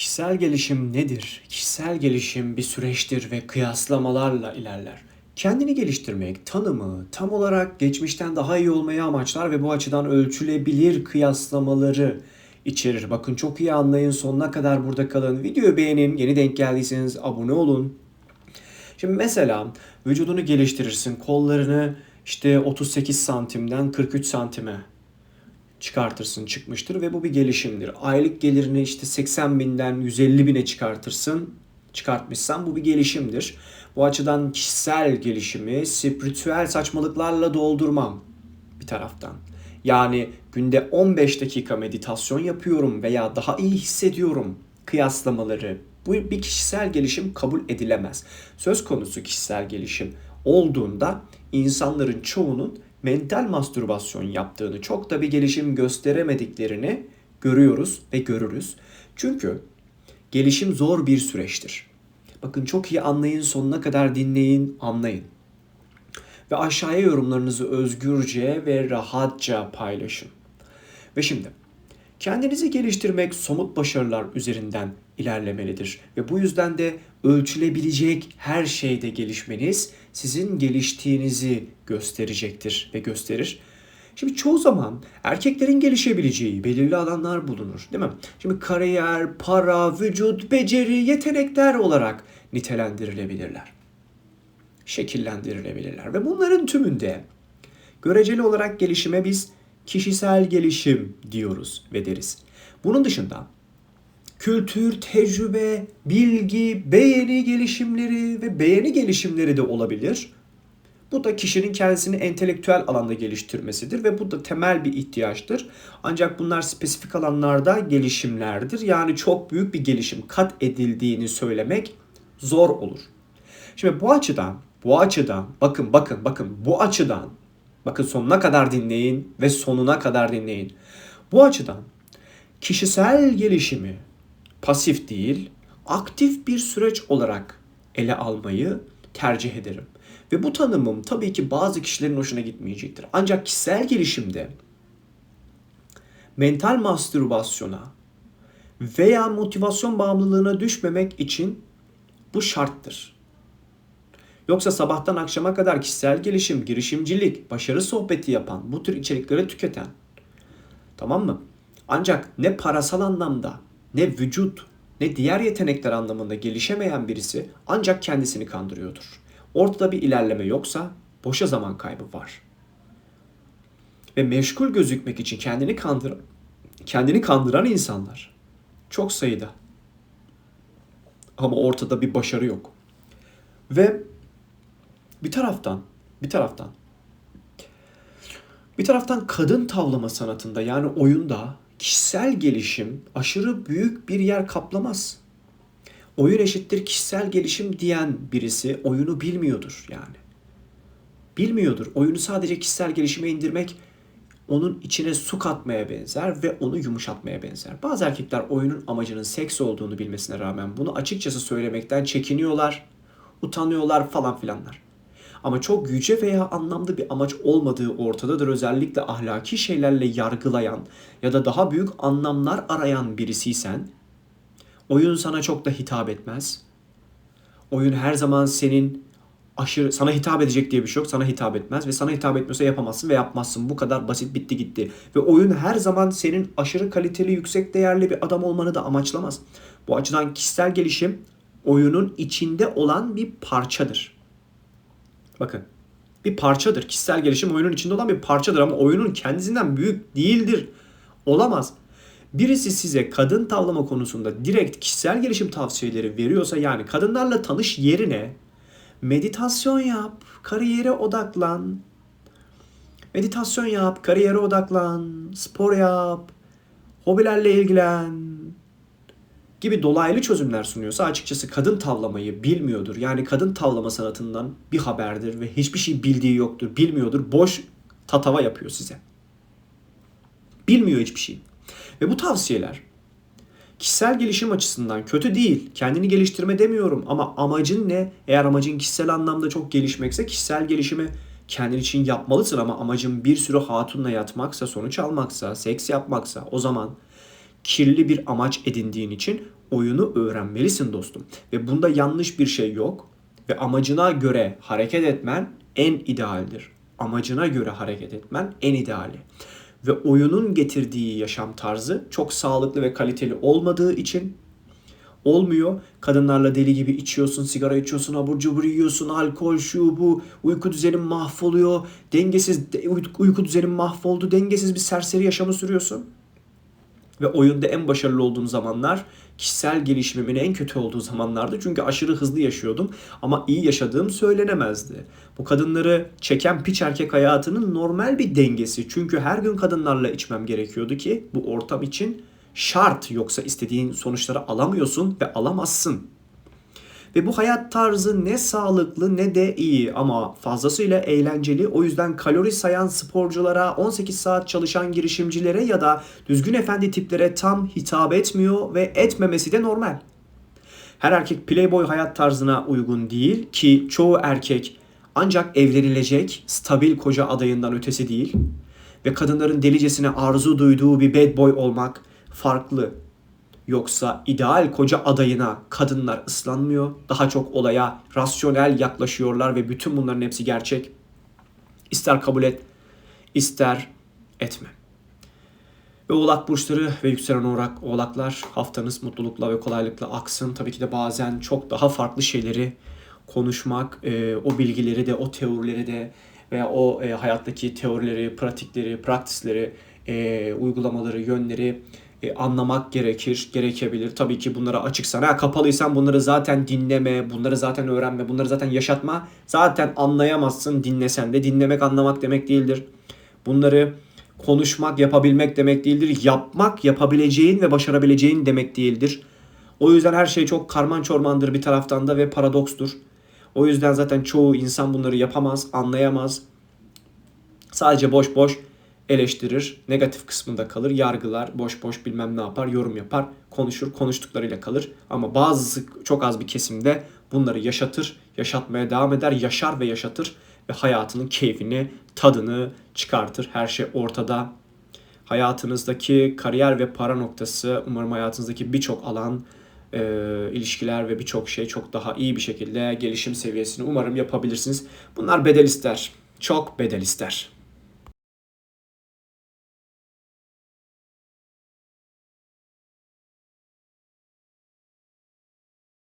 Kişisel gelişim nedir? Kişisel gelişim bir süreçtir ve kıyaslamalarla ilerler. Kendini geliştirmek, tanımı tam olarak geçmişten daha iyi olmayı amaçlar ve bu açıdan ölçülebilir kıyaslamaları içerir. Bakın çok iyi anlayın, sonuna kadar burada kalın. Videoyu beğenin, yeni denk geldiyseniz abone olun. Şimdi mesela vücudunu geliştirirsin, kollarını işte 38 santimden 43 santime çıkartırsın çıkmıştır ve bu bir gelişimdir. Aylık gelirini işte 80 binden 150 bine çıkartırsın çıkartmışsan bu bir gelişimdir. Bu açıdan kişisel gelişimi spiritüel saçmalıklarla doldurmam bir taraftan. Yani günde 15 dakika meditasyon yapıyorum veya daha iyi hissediyorum kıyaslamaları. Bu bir kişisel gelişim kabul edilemez. Söz konusu kişisel gelişim olduğunda insanların çoğunun mental mastürbasyon yaptığını, çok da bir gelişim gösteremediklerini görüyoruz ve görürüz. Çünkü gelişim zor bir süreçtir. Bakın çok iyi anlayın, sonuna kadar dinleyin, anlayın. Ve aşağıya yorumlarınızı özgürce ve rahatça paylaşın. Ve şimdi kendinizi geliştirmek somut başarılar üzerinden ilerlemelidir. Ve bu yüzden de ölçülebilecek her şeyde gelişmeniz sizin geliştiğinizi gösterecektir ve gösterir. Şimdi çoğu zaman erkeklerin gelişebileceği belirli alanlar bulunur değil mi? Şimdi kariyer, para, vücut, beceri, yetenekler olarak nitelendirilebilirler. Şekillendirilebilirler ve bunların tümünde göreceli olarak gelişime biz kişisel gelişim diyoruz ve deriz. Bunun dışında kültür, tecrübe, bilgi, beğeni gelişimleri ve beğeni gelişimleri de olabilir. Bu da kişinin kendisini entelektüel alanda geliştirmesidir ve bu da temel bir ihtiyaçtır. Ancak bunlar spesifik alanlarda gelişimlerdir. Yani çok büyük bir gelişim kat edildiğini söylemek zor olur. Şimdi bu açıdan, bu açıdan, bakın bakın bakın bu açıdan, bakın sonuna kadar dinleyin ve sonuna kadar dinleyin. Bu açıdan kişisel gelişimi pasif değil, aktif bir süreç olarak ele almayı tercih ederim. Ve bu tanımım tabii ki bazı kişilerin hoşuna gitmeyecektir. Ancak kişisel gelişimde mental mastürbasyona veya motivasyon bağımlılığına düşmemek için bu şarttır. Yoksa sabahtan akşama kadar kişisel gelişim, girişimcilik, başarı sohbeti yapan, bu tür içerikleri tüketen. Tamam mı? Ancak ne parasal anlamda, ne vücut, ne diğer yetenekler anlamında gelişemeyen birisi ancak kendisini kandırıyordur. Ortada bir ilerleme yoksa boşa zaman kaybı var. Ve meşgul gözükmek için kendini kandır kendini kandıran insanlar çok sayıda. Ama ortada bir başarı yok. Ve bir taraftan bir taraftan bir taraftan kadın tavlama sanatında yani oyunda kişisel gelişim aşırı büyük bir yer kaplamaz. Oyun eşittir kişisel gelişim diyen birisi oyunu bilmiyordur yani. Bilmiyordur. Oyunu sadece kişisel gelişime indirmek onun içine su katmaya benzer ve onu yumuşatmaya benzer. Bazı erkekler oyunun amacının seks olduğunu bilmesine rağmen bunu açıkçası söylemekten çekiniyorlar, utanıyorlar falan filanlar. Ama çok yüce veya anlamlı bir amaç olmadığı ortadadır. Özellikle ahlaki şeylerle yargılayan ya da daha büyük anlamlar arayan birisiysen oyun sana çok da hitap etmez. Oyun her zaman senin aşırı sana hitap edecek diye bir şey yok. Sana hitap etmez ve sana hitap etmiyorsa yapamazsın ve yapmazsın. Bu kadar basit bitti gitti. Ve oyun her zaman senin aşırı kaliteli, yüksek değerli bir adam olmanı da amaçlamaz. Bu açıdan kişisel gelişim oyunun içinde olan bir parçadır. Bakın bir parçadır. Kişisel gelişim oyunun içinde olan bir parçadır ama oyunun kendisinden büyük değildir. Olamaz. Birisi size kadın tavlama konusunda direkt kişisel gelişim tavsiyeleri veriyorsa yani kadınlarla tanış yerine meditasyon yap, kariyere odaklan. Meditasyon yap, kariyere odaklan, spor yap, hobilerle ilgilen, gibi dolaylı çözümler sunuyorsa açıkçası kadın tavlamayı bilmiyordur. Yani kadın tavlama sanatından bir haberdir ve hiçbir şey bildiği yoktur, bilmiyordur. Boş tatava yapıyor size. Bilmiyor hiçbir şey. Ve bu tavsiyeler kişisel gelişim açısından kötü değil. Kendini geliştirme demiyorum ama amacın ne? Eğer amacın kişisel anlamda çok gelişmekse kişisel gelişimi kendin için yapmalısın ama amacın bir sürü hatunla yatmaksa, sonuç almaksa, seks yapmaksa o zaman kirli bir amaç edindiğin için oyunu öğrenmelisin dostum. Ve bunda yanlış bir şey yok. Ve amacına göre hareket etmen en idealdir. Amacına göre hareket etmen en ideali. Ve oyunun getirdiği yaşam tarzı çok sağlıklı ve kaliteli olmadığı için olmuyor. Kadınlarla deli gibi içiyorsun, sigara içiyorsun, abur cubur yiyorsun, alkol, şu bu, uyku düzenin mahvoluyor, dengesiz de- uy- uyku düzenin mahvoldu, dengesiz bir serseri yaşamı sürüyorsun. Ve oyunda en başarılı olduğum zamanlar kişisel gelişimimin en kötü olduğu zamanlardı. Çünkü aşırı hızlı yaşıyordum ama iyi yaşadığım söylenemezdi. Bu kadınları çeken piç erkek hayatının normal bir dengesi. Çünkü her gün kadınlarla içmem gerekiyordu ki bu ortam için şart yoksa istediğin sonuçları alamıyorsun ve alamazsın. Ve bu hayat tarzı ne sağlıklı ne de iyi ama fazlasıyla eğlenceli. O yüzden kalori sayan sporculara, 18 saat çalışan girişimcilere ya da düzgün efendi tiplere tam hitap etmiyor ve etmemesi de normal. Her erkek playboy hayat tarzına uygun değil ki çoğu erkek ancak evlenilecek stabil koca adayından ötesi değil. Ve kadınların delicesine arzu duyduğu bir bad boy olmak farklı. Yoksa ideal koca adayına kadınlar ıslanmıyor. Daha çok olaya rasyonel yaklaşıyorlar ve bütün bunların hepsi gerçek. İster kabul et, ister etme. Ve oğlak burçları ve yükselen oğlak, oğlaklar haftanız mutlulukla ve kolaylıkla aksın. Tabii ki de bazen çok daha farklı şeyleri konuşmak, e, o bilgileri de, o teorileri de veya o e, hayattaki teorileri, pratikleri, praktisleri, e, uygulamaları, yönleri e, anlamak gerekir, gerekebilir. Tabii ki bunlara açıksan, ha, kapalıysan bunları zaten dinleme, bunları zaten öğrenme, bunları zaten yaşatma. Zaten anlayamazsın dinlesen de. Dinlemek anlamak demek değildir. Bunları konuşmak, yapabilmek demek değildir. Yapmak, yapabileceğin ve başarabileceğin demek değildir. O yüzden her şey çok karman çormandır bir taraftan da ve paradokstur. O yüzden zaten çoğu insan bunları yapamaz, anlayamaz. Sadece boş boş eleştirir, negatif kısmında kalır, yargılar, boş boş bilmem ne yapar, yorum yapar, konuşur, konuştuklarıyla kalır. Ama bazısı çok az bir kesimde bunları yaşatır, yaşatmaya devam eder, yaşar ve yaşatır ve hayatının keyfini, tadını çıkartır. Her şey ortada. Hayatınızdaki kariyer ve para noktası, umarım hayatınızdaki birçok alan, e, ilişkiler ve birçok şey çok daha iyi bir şekilde gelişim seviyesini umarım yapabilirsiniz. Bunlar bedel ister. Çok bedel ister.